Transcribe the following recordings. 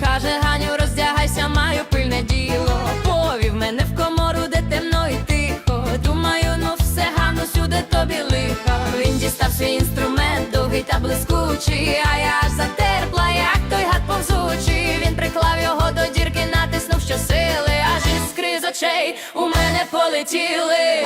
Каже, Ганю, роздягайся, маю пильне діло. Повів мене в комору, де темно і тихо. Думаю, ну все, Гану, сюди тобі лихо. Він дістав свій інструмент, довгий та блискучий. А я аж затерпла, як той гад повзучий. Він приклав його до дірки, натиснув щосили, аж іскри з очей у мене полетіли.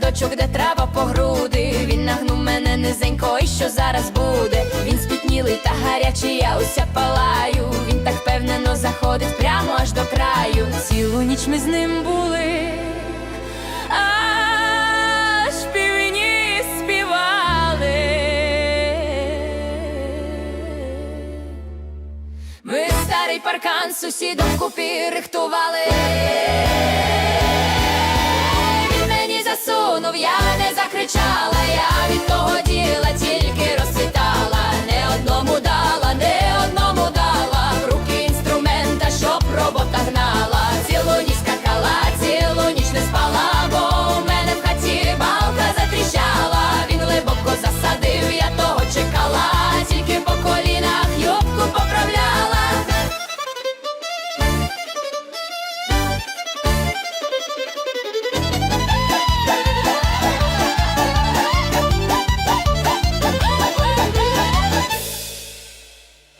Садочок, де трава по груди. Він нагнув мене низенько, і що зараз буде? Він спітнілий та гарячий, я уся палаю. Він так впевнено заходить прямо аж до краю. Цілу ніч ми з ним були. Аж півні співали. Ми старий паркан сусідом купі рихтували.